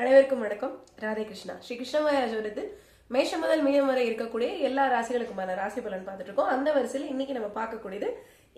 அனைவருக்கும் வணக்கம். ராதே கிருஷ்ணா. ஸ்ரீ கிருஷ்ணமராஜோடது மேஷம் முதல் மீனம் வரை இருக்கக்கூடிய எல்லா ராசிகளுக்குமான ராசி பலன் பார்த்துட்டு இருக்கோம் அந்த வரிசையில் இன்னைக்கு நம்ம பார்க்கக்கூடியது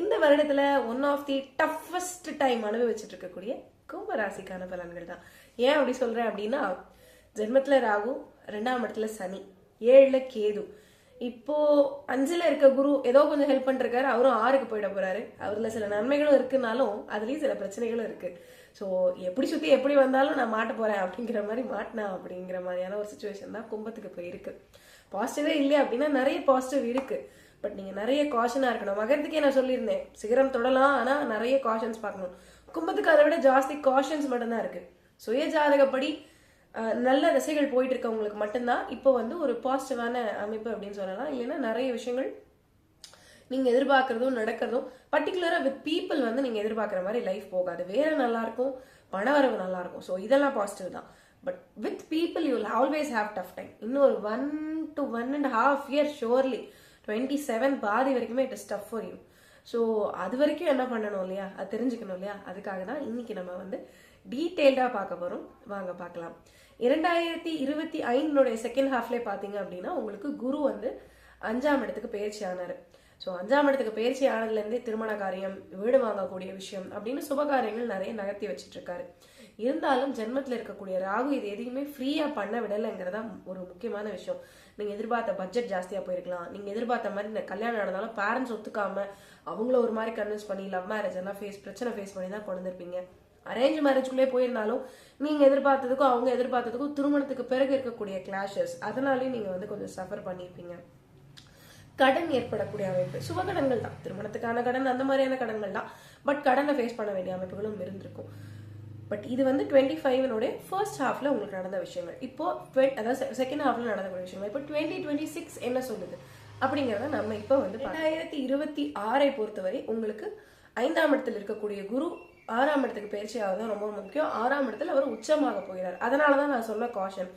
இந்த வருடத்துல one of the toughest time அனுபவிச்சுட்டு இருக்கக்கூடிய கும்ப ராசிக்கான பலன்கள் தான். ஏன் அப்படி சொல்றேன் அப்படின்னா ஜென்மத்துல ராகு ரெண்டாம் இடத்துல சனி ஏழுல கேது. இப்போ அஞ்சுல இருக்க குரு ஏதோ கொஞ்சம் ஹெல்ப் பண்ணிருக்காரு அவரும் ஆறுக்கு போயிட போறாரு. அவர்ல சில நன்மைகளும் இருக்குனாலும் அதுலயும் சில பிரச்சனைகளும் இருக்கு. ஸோ எப்படி சுத்தி எப்படி வந்தாலும் நான் மாட்ட போறேன் அப்படிங்கிற மாதிரி மாட்டினா அப்படிங்கிற மாதிரியான ஒரு சுச்சுவேஷன் தான் கும்பத்துக்கு இப்போ இருக்கு பாசிட்டிவே இல்லை அப்படின்னா நிறைய பாசிட்டிவ் இருக்கு. பட் நீங்க நிறைய காஷனா இருக்கணும். மகரத்துக்கே நான் சொல்லியிருந்தேன் சிகரம் தொடலாம் ஆனா நிறைய காஷன்ஸ் பார்க்கணும். கும்பத்துக்கு அதை விட ஜாஸ்தி காஷன்ஸ் மட்டும்தான் இருக்கு. சுய ஜாதகப்படி நல்ல திசைகள் போயிட்டு இருக்கவங்களுக்கு மட்டும்தான் இப்போ வந்து ஒரு பாசிட்டிவான அமைப்பு அப்படின்னு சொல்லலாம். இல்லைன்னா நிறைய விஷயங்கள் நீங்க எதிர்பார்க்கறதும் நடக்கிறதும் பர்டிகுலரா வித் பீப்புள் வந்து நீங்க எதிர்பார்க்குற மாதிரி லைஃப் போகாது. வேற நல்லா இருக்கும் பணவரவு நல்லா இருக்கும் ஸோ இதெல்லாம் பாசிட்டிவ் தான். But with people you will always have tough time இன்னும் ஒரு one to one and half year surely twenty seven பாதி வரைக்குமே it is tough for you so அது வரைக்கும் என்ன பண்ணணும் இல்லையா? அது தெரிஞ்சுக்கணும் இல்லையா? அதுக்காக தான் இன்னைக்கு நம்ம வந்து டீட்டெயில்டாக பார்க்க போகிறோம் வாங்க பார்க்கலாம். இரண்டாயிரத்தி இருபத்தி ஐந்தினுடைய செகண்ட் ஹாஃப்ல பார்த்தீங்க அப்படின்னா உங்களுக்கு குரு வந்து அஞ்சாம் இடத்துக்கு பயிற்சி ஆனார். ஸோ அஞ்சாம் இடத்துக்கு பயிற்சி ஆனதுலேருந்தே திருமண காரியம் வீடு வாங்கக்கூடிய விஷயம் அப்படின்னு சுபகாரியங்கள் நிறைய நகர்த்தி வச்சுட்டு இருக்காரு இருந்தாலும் ஜென்மத்தில் இருக்கக்கூடிய ராகு இது எதையுமே ஃப்ரீயாக பண்ண விடலைங்கிறதா ஒரு முக்கியமான விஷயம். நீங்கள் எதிர்பார்த்த பட்ஜெட் ஜாஸ்தியாக போயிருக்கலாம். நீங்கள் எதிர்பார்த்த மாதிரி இந்த கல்யாணம் நடந்தாலும் பேரண்ட்ஸ் ஒத்துக்காமல் அவங்கள ஒரு மாதிரி கன்வின்ஸ் பண்ணி லவ் மேரேஜ் எல்லாம் ஃபேஸ் பிரச்சனை ஃபேஸ் பண்ணி தான் கொண்டு வந்திருப்பீங்க. அரேஞ்ச் மேரேஜ்குள்ளே போயிருந்தாலும் நீங்க எதிர்பார்த்ததுக்கும் அவங்க எதிர்பார்த்ததுக்கும் திருமணத்துக்கு பிறகு இருக்கக்கூடிய கிளாஷஸ் அதனாலேயும் நீங்க வந்து கொஞ்சம் சஃபர் பண்ணியிருப்பீங்க கடன் ஏற்படக்கூடிய அமைப்பு சுபகடன்கள் தான். திருமணத்துக்கான கடன் அந்த மாதிரியான கடன்கள் தான். பட் கடனை ஃபேஸ் பண்ண வேண்டிய அமைப்புகளும் இருந்திருக்கும். பட் இது வந்து டுவெண்ட்டி ஃபைவனுடைய ஃபர்ஸ்ட் ஹாஃப்ல உங்களுக்கு நடந்த விஷயங்கள். இப்போ அதாவது செகண்ட் ஹாஃப்ல நடந்த விஷயங்கள். இப்போ டுவெண்ட்டி டுவெண்ட்டி சிக்ஸ் என்ன சொல்லுது? அப்படிங்கிறத நம்ம இப்போ வந்து ரெண்டாயிரத்தி இருபத்தி ஆறை பொறுத்தவரை உங்களுக்கு ஐந்தாம் இடத்தில் இருக்கக்கூடிய குரு ஆறாம் இடத்துக்கு பயிற்சி ஆகுது ரொம்ப முக்கியம். ஆறாம் இடத்துல அவர் உச்சமாக போகிறார். அதனால தான் நான் சொன்ன காஷன்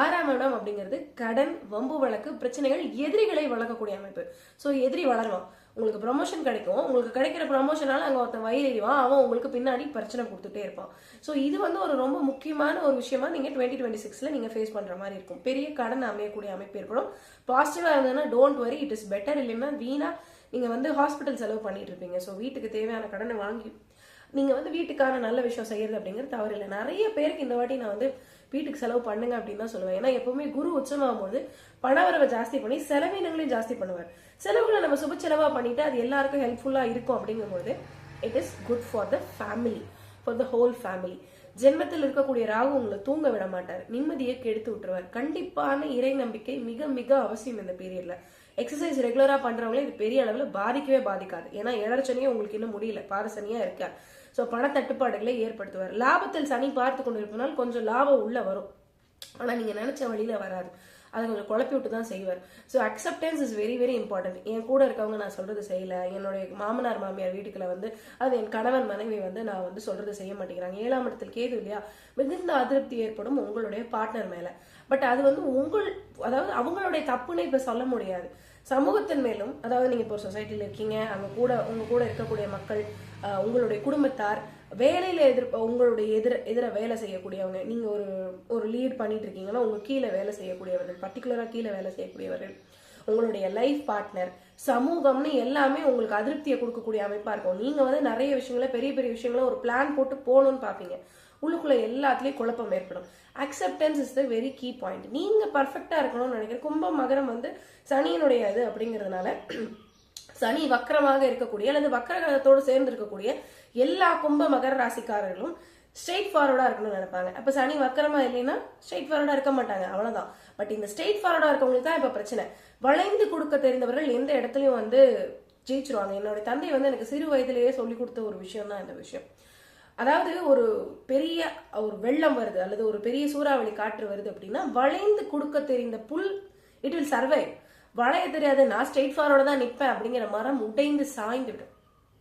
ஆறாம் இடம் அப்படிங்கிறது கடன் வம்பு வழக்கு பிரச்சனைகள் எதிரிகளை வளர்க்கக்கூடிய அமைப்பு. ஸோ எதிரி வளருவான். உங்களுக்கு ப்ரமோஷன் கிடைக்கும். உங்களுக்கு கிடைக்கிற ப்ரமோஷனால அங்கே ஒருத்தன் வயிறிவான் அவன் உங்களுக்கு பின்னாடி பிரச்சனை கொடுத்துட்டே இருப்பான். ஸோ இது வந்து ஒரு ரொம்ப முக்கியமான ஒரு விஷயமா நீங்க டுவெண்ட்டி டுவெண்ட்டி சிக்ஸ்ல நீங்க ஃபேஸ் பண்ற மாதிரி இருக்கும். பெரிய கடன் அமையக்கூடிய அமைப்பு ஏற்படும். பாசிட்டிவா இருந்ததுன்னா don't worry it is better இல்லைன்னா வீணா நீங்க வந்து ஹாஸ்பிட்டல் செலவு பண்ணிட்டு இருப்பீங்க. ஸோ வீட்டுக்கு தேவையான கடனை வாங்கி நீங்கள் வந்து வீட்டுக்கான நல்ல விஷயம் செய்யறது அப்படிங்கிறது தவறு இல்லை. நிறைய பேருக்கு இந்த வாட்டி நான் வந்து வீட்டுக்கு செலவு பண்ணுங்க அப்படின்னு தான் சொல்லுவேன். ஏன்னா எப்பவுமே குரு உச்சமாகும் போது பணவரவை ஜாஸ்தி பண்ணி செலவினங்களையும் ஜாஸ்தி பண்ணுவார். செலவுகளை நம்ம சுப செலவாக பண்ணிட்டு அது எல்லாருக்கும் ஹெல்ப்ஃபுல்லாக இருக்கும் அப்படிங்கும்போது it is good for the family for the whole family ஜென்மத்தில் இருக்கக்கூடிய ராகு உங்களை தூங்க விட மாட்டார். நிம்மதியை கெடுத்து விட்டுருவார். கண்டிப்பான இறை நம்பிக்கை மிக மிக அவசியம் இந்த பீரியட்ல எக்ஸசைஸ் ரெகுலரா பண்றவங்களே இது பெரிய அளவுல பாதிக்கவே பாதிக்காது. ஏன்னா ஏழரச்சனையும் உங்களுக்கு இன்னும் முடியல. பாரசனியா இருக்கார். ஸோ பண தட்டுப்பாடுகளை ஏற்படுத்துவார். லாபத்தில் சனி பார்த்து கொண்டு இருப்பதனால் கொஞ்சம் லாபம் உள்ளே வரும். ஆனால் நீங்கள் நினச்ச வழியில வராது. அதை கொஞ்சம் குழப்பி விட்டு தான் செய்வார். So acceptance is very very important என் கூட இருக்கவங்க நான் சொல்றது செய்யல. என்னுடைய மாமனார் மாமியார் வீட்டுக்குள்ள வந்து அது என் கணவன் மனைவி வந்து நான் வந்து சொல்றது செய்ய மாட்டேங்கிறாங்க. ஏழாம் இடத்தில் கேது இல்லையா? மிகுந்த அதிருப்தி ஏற்படும் உங்களுடைய பார்ட்னர் மேல. பட் அது வந்து உங்கள் அதாவது அவங்களுடைய தப்புன்னு இப்ப சொல்ல முடியாது. சமூகத்தின் மேலும் அதாவது நீங்க இப்போ சொசைட்டில இருக்கீங்க அவங்க கூட உங்க கூட இருக்கக்கூடிய மக்கள் உங்களுடைய குடும்பத்தார் வேலையில எதிர் உங்களுடைய எதிர எதிர வேலை செய்யக்கூடியவங்க நீங்க ஒரு ஒரு லீட் பண்ணிட்டு இருக்கீங்கன்னா உங்க கீழே வேலை செய்யக்கூடியவர்கள் பர்டிகுலரா கீழே வேலை செய்யக்கூடியவர்கள் உங்களுடைய லைஃப் பார்ட்னர் சமூகம்னு எல்லாமே உங்களுக்கு அதிருப்தியை கொடுக்கக்கூடிய அமைப்பா இருக்கும். நீங்க வந்து நிறைய விஷயங்கள பெரிய பெரிய விஷயங்கள ஒரு பிளான் போட்டு போகணும்னு பாப்பீங்க உள்ளுக்குள்ளே எல்லாத்துலேயும் குழப்பம் ஏற்படும். Acceptance is the very key point நீங்கள் பர்ஃபெக்டாக இருக்கணும்னு நினைக்கிறேன் கும்பம் மகரம் வந்து சனியினுடைய இது அப்படிங்கிறதுனால சனி வக்கரமாக இருக்கக்கூடிய அல்லது வக்கர கிரகத்தோடு சேர்ந்து இருக்கக்கூடிய எல்லா கும்ப மகர ராசிக்காரர்களும் ஸ்ட்ரெயிட் ஃபார்வர்டாக இருக்கணும்னு நினைப்பாங்க. அப்போ சனி வக்கரமா இல்லைன்னா ஸ்ட்ரெயிட் ஃபார்வர்டாக இருக்க மாட்டாங்க. அவ்வளோதான் பட் இந்த ஸ்ட்ரெயிட் ஃபார்வர்டாக இருக்கவங்களுக்கு தான் இப்போ பிரச்சனை. வளைந்து கொடுக்க தெரிந்தவர்கள் எந்த இடத்துலையும் வந்து ஜெயிச்சிருவாங்க. என்னுடைய தந்தை வந்து எனக்கு சிறு வயதிலேயே சொல்லி கொடுத்த ஒரு விஷயம் தான் இந்த விஷயம். அதாவது ஒரு பெரிய ஒரு வெள்ளம் வருது அல்லது ஒரு பெரிய சூறாவளி காற்று வருது அப்படின்னா வளைந்து கொடுக்க தெரிந்த புல் இட் வில் சர்வை வளைய தெரியாது நான் ஸ்ட்ரெயிட் ஃபார்வர்டு தான் நிற்பேன் அப்படிங்கிற மரம் உடைந்து சாய்ந்துவிடும்.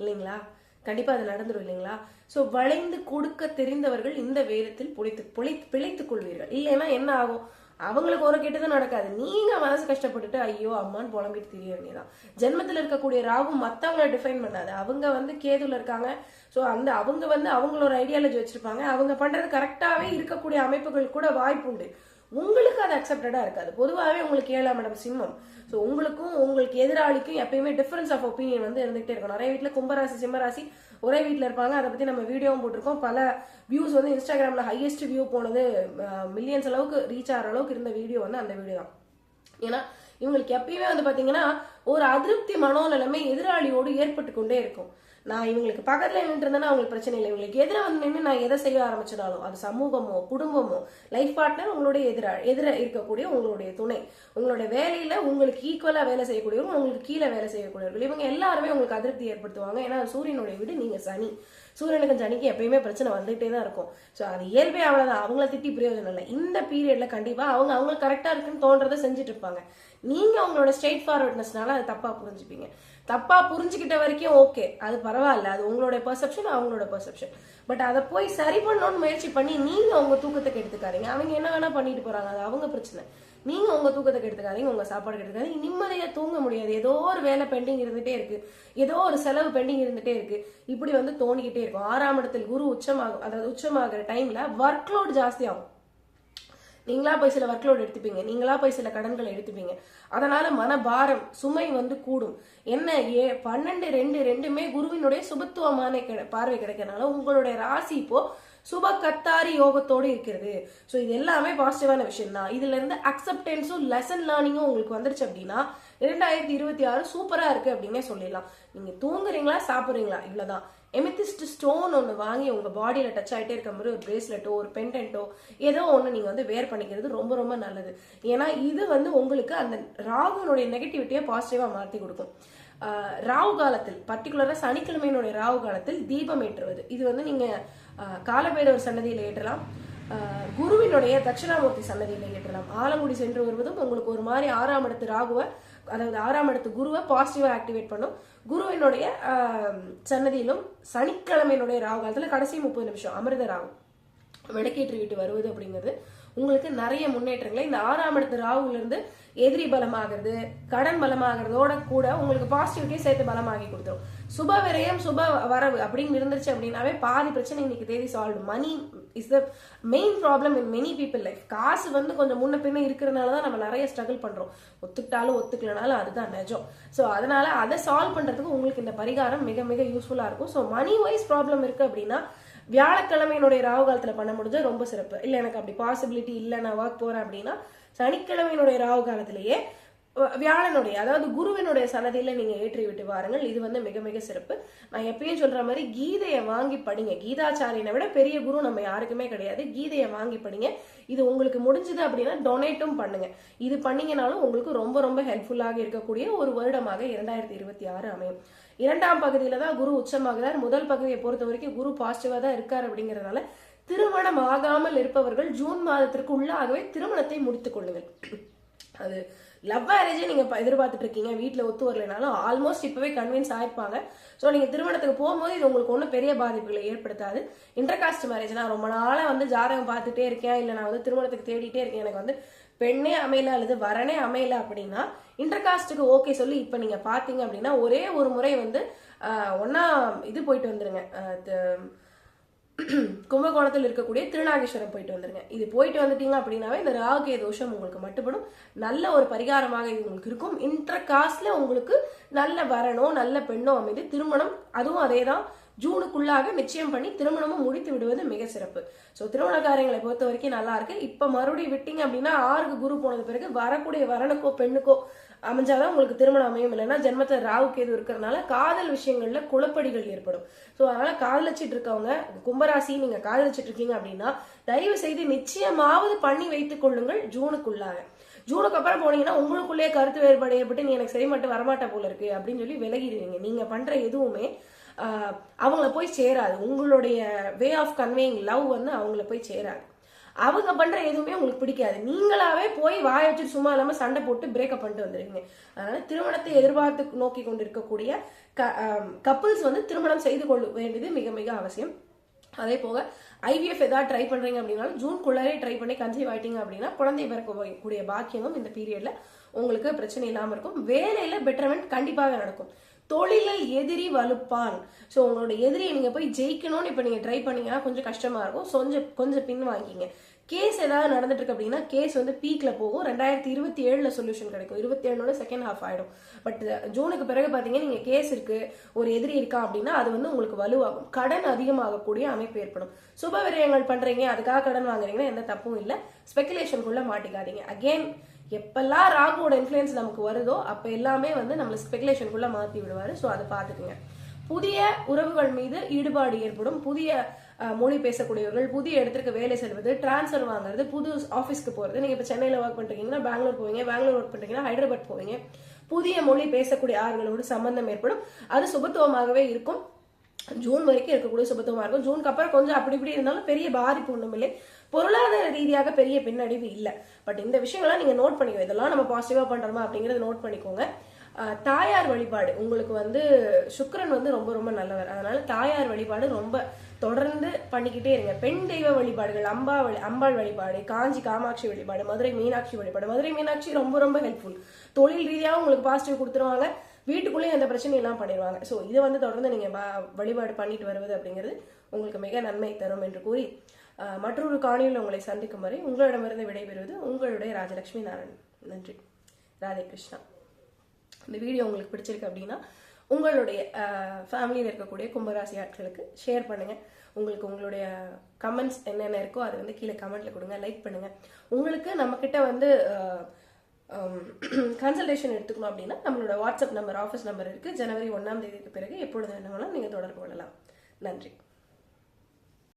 இல்லைங்களா? கண்டிப்பா அது நடந்துடும் இல்லைங்களா? சோ வளைந்து கொடுக்க தெரிந்தவர்கள் இந்த வேதத்தில் புழைத்து பிழைத்து பிழைத்துக் கொள்வீர்கள். இல்லைன்னா என்ன ஆகும்? அவங்களுக்கு ஒரு கெட்டதும் நடக்காது. நீங்க மனசு கஷ்டப்பட்டுட்டு ஐயோ அம்மான்னு புலம்பிட்டு தெரிய வேண்டியதான் ஜென்மத்துல இருக்கக்கூடிய ராகு மத்தவங்கள டிஃபைன் பண்ணாது. அவங்க வந்து கேதுல இருக்காங்க. ஸோ அந்த அவங்க வந்து அவங்களோட ஐடியாலஜி வச்சிருப்பாங்க. அவங்க பண்றது கரெக்டாவே இருக்கக்கூடிய அமைப்புகள் கூட வாய்ப்பு உண்டு உங்களுக்கு அது அக்செப்டடாக இருக்காது. பொதுவாகவே உங்களுக்கு ஏழாம் இடம் சிம்மம். ஸோ உங்களுக்கும் உங்களுக்கு எதிராளிக்கும் எப்பயுமே டிஃபரன்ஸ் ஆஃப் ஒப்பீனியன் வந்து இருந்துகிட்டே இருக்கும் நிறைய வீட்டில் கும்பராசி சிம்மராசி ஒரே வீட்டில் இருப்பாங்க. அதை பற்றி நம்ம வீடியோவும் போட்டிருக்கோம். பல வியூஸ் வந்து இன்ஸ்டாகிராமில் ஹையஸ்ட் வியூ போனது மில்லியன்ஸ் அளவுக்கு ரீச் ஆகிற அளவுக்கு இருந்த வீடியோ வந்து அந்த வீடியோ தான். ஏன்னா இவங்களுக்கு எப்பயுமே வந்து பார்த்தீங்கன்னா ஒரு அதிருப்தி மனோநிலைமை எதிராளியோடு ஏற்பட்டு கொண்டே இருக்கும். நான் இவங்களுக்கு பக்கத்தில் நின்று இருந்தேன்னா அவங்களுக்கு பிரச்சனை இல்லை. இவங்களுக்கு எதிராக வந்து நின்று நான் எதை செய்ய ஆரம்பிச்சினாலும் அது சமூகமோ குடும்பமோ லைஃப் பார்ட்னர் உங்களுடைய எதிரா எதிர இருக்கக்கூடிய உங்களுடைய துணை. உங்களுடைய வேலையில் உங்களுக்கு ஈக்குவலாக வேலை செய்யக்கூடியவங்க உங்களுக்கு கீழே வேலை செய்யக்கூடியவர்கள். இவங்க எல்லாருமே உங்களுக்கு அதிருப்தி ஏற்படுத்துவாங்க. ஏன்னா சூரியனுடைய வீடு நீங்கள் சனி. சூரியனுக்கும் சனிக்கு எப்பயுமே பிரச்சனை வந்துகிட்டே தான் இருக்கும். ஸோ அது இயல்பே அவ்வளவுதான். அவங்கள திட்டி பிரயோஜனம் இல்லை. இந்த பீரியட்ல கண்டிப்பா அவங்க அவங்களுக்கு கரெக்டா இருக்குன்னு தோன்றதை செஞ்சுட்டு இருப்பாங்க. நீங்க அவங்களோட ஸ்ட்ரெயிட் ஃபார்வர்ட்னஸ்னால அதை தப்பா புரிஞ்சுப்பீங்க. தப்பா புரிஞ்சுக்கிட்ட வரைக்கும் ஓகே அது பரவாயில்ல. அது உங்களோட பர்செப்ஷன் அவங்களோட பர்செப்ஷன் பட் அதை போய் சரி பண்ணணும்னு முயற்சி பண்ணி நீங்க அவங்க தூக்கத்துக்கு கெடுத்துக்காதீங்க. அவங்க என்ன வேணால் பண்ணிட்டு போறாங்க. அது அவங்க பிரச்சனை. நீங்க உங்க தூக்கத்தை கெடுத்துக்காதீங்க உங்க சாப்பாடு கெடுத்துக்காதீங்க. நிம்மதியா தூங்க முடியாது. ஏதோ ஒரு வேலை பெண்டிங் இருந்துட்டே இருக்கு. ஏதோ ஒரு செலவு பெண்டிங் இருந்துட்டே இருக்கு. இப்படி வந்து தோணிக்கிட்டே இருக்கும். ஆறாம் இடத்தில் குரு உச்சமாகும் அதாவது உச்சமாகிற டைம்ல ஒர்க் லோட் ஜாஸ்தி ஆகும். நீங்களா போய் சில ஒர்க் லோட் எடுத்துப்பீங்க. நீங்களா போய் சில கடன்களை எடுத்துப்பீங்க. அதனால மனபாரம் சுமை வந்து கூடும். என்ன ஏ பன்னெண்டு ரெண்டு ரெண்டுமே குருவினுடைய சுபத்துவமான பார்வை கிடைக்கிறனால உங்களுடைய ராசி இப்போ சுப கத்தாரி யோகத்தோடு இருக்கிறது. ஸோ இது எல்லாமே பாசிட்டிவான விஷயம் தான் இதுல இருந்து அக்செப்டன்ஸும் லெசன் லேர்னிங்கும் உங்களுக்கு வந்துருச்சு அப்படின்னா இரண்டாயிரத்தி இருபத்தி ஆறு சூப்பரா இருக்கு அப்படின்னே சொல்லிடலாம். நீங்க தூங்குறீங்களா சாப்பிட்றீங்களா? இவ்வளவுதான். எமித்திஸ்ட் ஸ்டோன் ஒன்று வாங்கி உங்க பாடியில டச் ஆகிட்டே இருக்க மாதிரி ஒரு பிரேஸ்லெட்டோ ஒரு பென்டென்ட்டோ ஏதோ ஒன்று நீங்க வந்து வேர் பண்ணிக்கிறது ரொம்ப ரொம்ப நல்லது. ஏன்னா இது வந்து உங்களுக்கு அந்த ராகுனுடைய நெகட்டிவிட்டியை பாசிட்டிவா மாற்றி கொடுக்கும். ராகு காலத்தில் பர்டிகுலராக சனிக்கிழமையினுடைய ராகு காலத்தில் தீபம் ஏற்றுவது. இது வந்து நீங்கள் காலபைரவர் சன்னதியில் ஏற்றலாம். குருவினுடைய தட்சிணாமூர்த்தி சன்னதியில் ஏற்றலாம். ஆலங்குடி சென்று வருவதும் உங்களுக்கு ஒரு மாதிரி ஆறாம் இடத்து ராகுவை அதாவது ஆறாம் இடத்து குருவை பாசிட்டிவாக ஆக்டிவேட் பண்ணும். குருவினுடைய சன்னதியிலும் சனிக்கிழமையினுடைய ராகு காலத்தில் கடைசி முப்பது நிமிஷம் அமிர்த ராகு விளக்கேற்றி விட்டு வருவது அப்படிங்கிறது. உங்களுக்கு நிறைய முன்னேற்றங்களை இந்த ஆறாம் இடத்து ராகுல இருந்து எதிரி பலமாகிறது கடன் பலமாகிறதோட கூட உங்களுக்கு பாசிட்டிவிட்டியும் சேர்த்து பலமாகி கொடுத்துரும். சுப விரயம் சுப வரவு அப்படின்னு இருந்துச்சு அப்படின்னாவே பாதி பிரச்சனை இன்னைக்கு தேதி solve money is the main problem in many people life காசு வந்து கொஞ்சம் முன்ன பின்ன இருக்கிறனால தான் நம்ம நிறைய ஸ்ட்ரகிள் பண்றோம். ஒத்துக்கிட்டாலும் ஒத்துக்கலனாலும் அதுதான் நிஜம். ஸோ அதனால அதை சால்வ் பண்றதுக்கு உங்களுக்கு இந்த பரிகாரம் மிக மிக யூஸ்ஃபுல்லா இருக்கும். ஸோ மணி வைஸ் ப்ராப்ளம் இருக்கு அப்படின்னா வியாழக்கிழமையினுடைய ராகு காலத்துல பண்ண முடிஞ்சா ரொம்ப சிறப்பு. இல்ல எனக்கு அப்படி பாசிபிலிட்டி இல்ல நான் ஒர்க் போறேன் அப்படின்னா சனிக்கிழமையினுடைய ராகு காலத்திலேயே வ- வியாழனுடைய அதாவது குருவினுடைய சன்னதியில் நீங்க ஏற்றி விட்டு வாருங்கள். இது வந்து மிக மிக சிறப்பு. நான் எப்பயும் சொல்ற மாதிரி கீதையை வாங்கி படிங்க. கீதாச்சாரியனை விட பெரிய குரு நம்ம யாருக்குமே கிடையாது. கீதையை வாங்கி படிங்க. இது உங்களுக்கு முடிஞ்சது அப்படின்னா டொனேட்டும் பண்ணுங்க. இது பண்ணீங்கனாலும் உங்களுக்கு ரொம்ப ரொம்ப ஹெல்ப்ஃபுல்லாக இருக்கக்கூடிய ஒரு வருடமாக இரண்டாயிரத்தி இருபத்தி ஆறு அமையும். இரண்டாம் பகுதியில தான் குரு உச்சமாகிறார். முதல் பகுதியை பொறுத்த வரைக்கும் குரு பாசிட்டிவா தான் இருக்கார் அப்படிங்கறதுனால திருமணம் ஆகாமல் இருப்பவர்கள் ஜூன் மாதத்திற்கு உள்ளாகவே திருமணத்தை முடித்துக் கொள்ளுங்கள். அது லவ் மேரேஜே நீங்க எதிர்பார்த்துட்டு இருக்கீங்க. வீட்ல ஒத்து வரலைனாலும் ஆல்மோஸ்ட் இப்பவே கன்வின்ஸ் ஆயிருப்பாங்க. ஸோ நீங்க திருமணத்துக்கு போகும்போது இது உங்களுக்கு ஒன்றும் பெரிய பாதிப்புகளை ஏற்படுத்தாது. இன்டர்காஸ்ட் மேரேஜ் நான் ரொம்ப நாளா வந்து ஜாதகம் பார்த்துட்டே இருக்கேன். இல்லை நான் வந்து திருமணத்துக்கு தேடிட்டே இருக்கேன். எனக்கு வந்து பெண்ணே அமையல அல்லது வரனே அமையல அப்படின்னா இன்டர்காஸ்ட்டுக்கு ஓகே சொல்லி இப்போ நீங்க பாத்தீங்க அப்படின்னா ஒரே ஒரு முறை வந்து ஒன்றா இது போயிட்டு வந்துருங்க. கும்பகோணத்தில் இருக்கக்கூடிய திருநாகேஸ்வரம் போயிட்டு வந்துருங்க. இது போயிட்டு வந்துட்டீங்க அப்படின்னாவே இந்த ராகுகே தோஷம் உங்களுக்கு மட்டுப்படும். நல்ல ஒரு பரிகாரமாக இது உங்களுக்கு இருக்கும். இன்ற காஸ்ட்ல உங்களுக்கு நல்ல வரணும் நல்ல பெண்ணோ அமைது திருமணம். அதுவும் அதே தான் ஜூனுக்குள்ளாக நிச்சயம் பண்ணி திருமணமும் முடித்து விடுவது மிக சிறப்பு. ஸோ திருமண காரியங்களை பொறுத்த வரைக்கும் நல்லா இருக்கு. இப்போ மறுபடியும் விட்டீங்க அப்படின்னா ஆறுக்கு குரு போனது பிறகு வரக்கூடிய வரனுக்கோ பெண்ணுக்கோ அமைஞ்சாதான் உங்களுக்கு திருமணம் அமையும். இல்லைன்னா ஜென்மத்துல ராவுக்கு எது இருக்கிறதுனால காதல் விஷயங்கள்ல குழப்படிகள் ஏற்படும். ஸோ அதனால காதலிச்சிட்டு இருக்கவங்க கும்பராசி நீங்க காதலிச்சிட்டு இருக்கீங்க அப்படின்னா தயவு செய்து நிச்சயமாவது பண்ணி வைத்துக் கொள்ளுங்கள் ஜூனுக்குள்ளாக ஜூனுக்கு அப்புறம் போனீங்கன்னா உங்களுக்குள்ளேயே கருத்து வேறுபாடு ஏற்பட்டு நீ எனக்கு சரி மட்டும் வரமாட்டா போல இருக்கு அப்படின்னு சொல்லி விலகிடுவீங்க. நீங்க பண்ற எதுவுமே அவங்கள போய் சேராது. உங்களுடைய வே ஆஃப் கன்வேயிங் லவ் வந்து அவங்கள போய் சேராது. அவங்க பண்ணுற எதுவுமே உங்களுக்கு பிடிக்காது. நீங்களாவே போய் வாய வச்சுட்டு சும்மா இல்லாமல் சண்டை போட்டு பிரேக்கப் பண்ணிட்டு வந்துடுவீங்க அதனால திருமணத்தை எதிர்பார்த்து நோக்கி க கப்புள்ஸ் வந்து திருமணம் செய்து கொள்ள வேண்டியது மிக மிக அவசியம். அதே போக ஐவிஎஃப் ஏதாவது ட்ரை பண்ணுறீங்க அப்படின்னாலும் ஜூன்குள்ளரே ட்ரை பண்ணி கன்சீவ் ஆகிட்டீங்க அப்படின்னா குழந்தை பிறக்கக்கூடிய பாக்கியமும் இந்த பீரியடில் உங்களுக்கு பிரச்சனை இல்லாமல் இருக்கும். வேலையில் பெட்டர்மெண்ட் கண்டிப்பாக நடக்கும். தொழிலில் எதிரி வலுப்பான். ஸோ உங்களோட எதிரியை நீங்கள் போய் ஜெயிக்கணும்னு இப்போ நீங்கள் ட்ரை பண்ணீங்கன்னா கொஞ்சம் கஷ்டமாக இருக்கும். கொஞ்சம் கொஞ்சம் பின் வாங்கிங்க கேஸ் ஏதாவது நடந்துட்டு இருக்கு அப்படின்னா கேஸ் வந்து பீக்ல போகும். ரெண்டாயிரத்தி இருபத்தி ஏழுல சொல்யூஷன் கிடைக்கும். இருபத்தி ஏழோட செகண்ட் ஹாஃப் ஆயிடும். பட் ஜூனுக்கு பிறகு பார்த்தீங்கன்னா நீங்க கேஸ் இருக்கு ஒரு எதிரி இருக்கா அப்படின்னா அது வந்து உங்களுக்கு வலுவாகும். கடன் அதிகமாகக்கூடிய அமைப்பு ஏற்படும். சுப விரயங்கள் பண்றீங்க அதுக்காக கடன் வாங்குறீங்கன்னா எந்த தப்பும் இல்லை. ஸ்பெகுலேஷனுக்குள்ள மாட்டிக்காதீங்க. அகெயின் எப்பெல்லாம் ராகுவோட இன்ஃப்ளூயன்ஸ் நமக்கு வருதோ அப்போ எல்லாமே வந்து நம்மளை ஸ்பெகுலேஷனுக்குள்ள மாற்றி விடுவார். ஸோ அதை பார்த்துக்குங்க. புதிய உறவுகள் மீது ஈடுபாடு ஏற்படும். புதிய மொழி பேசக்கூடியவர்கள் புதிய இடத்திற்கு வேலை செல்வது டிரான்ஸ்ஃபர் வாங்குறது புது ஆஃபீஸ்க்கு போகிறது நீங்கள் இப்போ சென்னையில் ஒர்க் பண்ணுறீங்கன்னா பெங்களூர் போவீங்க பெங்களூர் ஒர்க் பண்ணுறீங்கன்னா ஹைதராபாத் போவீங்க. புதிய மொழி பேசக்கூடிய ஆறுகளோடு சம்பந்தம் ஏற்படும். அது சுபத்துவமாகவே இருக்கும். ஜூன் வரைக்கும் இருக்கக்கூடிய சுபத்துவமாக இருக்கும். ஜூனுக்கு அப்புறம் கொஞ்சம் அப்படி இப்படி இருந்தாலும் பெரிய பாதிப்பு ஒன்றும் இல்லை. பொருளாதார ரீதியாக பெரிய பின்னடைவு இல்லை. பட் இந்த விஷயங்கள்லாம் நீங்கள் நோட் பண்ணிக்கோ. இதெல்லாம் நம்ம பாசிட்டிவாக பண்ணுறோமா அப்படிங்கறத நோட் பண்ணிக்கோங்க. தாயார் வழிபாடு. உங்களுக்கு வந்து சுக்கரன் வந்து ரொம்ப ரொம்ப நல்லவர். அதனால தாயார் வழிபாடு ரொம்ப தொடர்ந்து பண்ணிக்கிட்டே இருங்க. பெண் தெய்வ வழிபாடுகள் அம்பா வழி அம்பாள் வழிபாடு காஞ்சி காமாட்சி வழிபாடு மதுரை மீனாட்சி வழிபாடு. மதுரை மீனாட்சி ரொம்ப ரொம்ப ஹெல்ப்ஃபுல் தொழில் ரீதியாகவும் உங்களுக்கு பாசிட்டிவ் கொடுத்துருவாங்க. வீட்டுக்குள்ளேயும் எந்த பிரச்சனையும் பண்ணிடுவாங்க. ஸோ இதை வந்து தொடர்ந்து நீங்கள் வ- வழிபாடு பண்ணிட்டு வருவது அப்படிங்கிறது உங்களுக்கு மிக நன்மை தரும் என்று கூறி மற்றொரு காணியில் உங்களை சந்திக்கும் வரை உங்களிடமிருந்து விடைபெறுவது உங்களுடைய ராஜலட்சுமி நாராயணன். நன்றி. ராதே கிருஷ்ணா. இந்த வீடியோ உங்களுக்கு பிடிச்சிருக்கு அப்படின்னா உங்களுடைய ஃபேமிலியில் இருக்கக்கூடிய கும்பராசி ஆட்களுக்கு ஷேர் பண்ணுங்கள் உங்களுக்கு உங்களுடைய கமெண்ட்ஸ் என்னென்ன இருக்கோ அதை வந்து கீழே கமெண்ட்டில் கொடுங்க லைக் பண்ணுங்கள் உங்களுக்கு நம்மக்கிட்ட வந்து கன்சல்டேஷன் எடுத்துக்கணும் அப்படின்னா நம்மளோட வாட்ஸ்அப் நம்பர் ஆஃபீஸ் நம்பர் இருக்குது ஜனவரி ஒன்றாம் தேதிக்கு பிறகு எப்பொழுது வேணுமானாலும் நீங்கள் தொடர்பு கொள்ளலாம். நன்றி.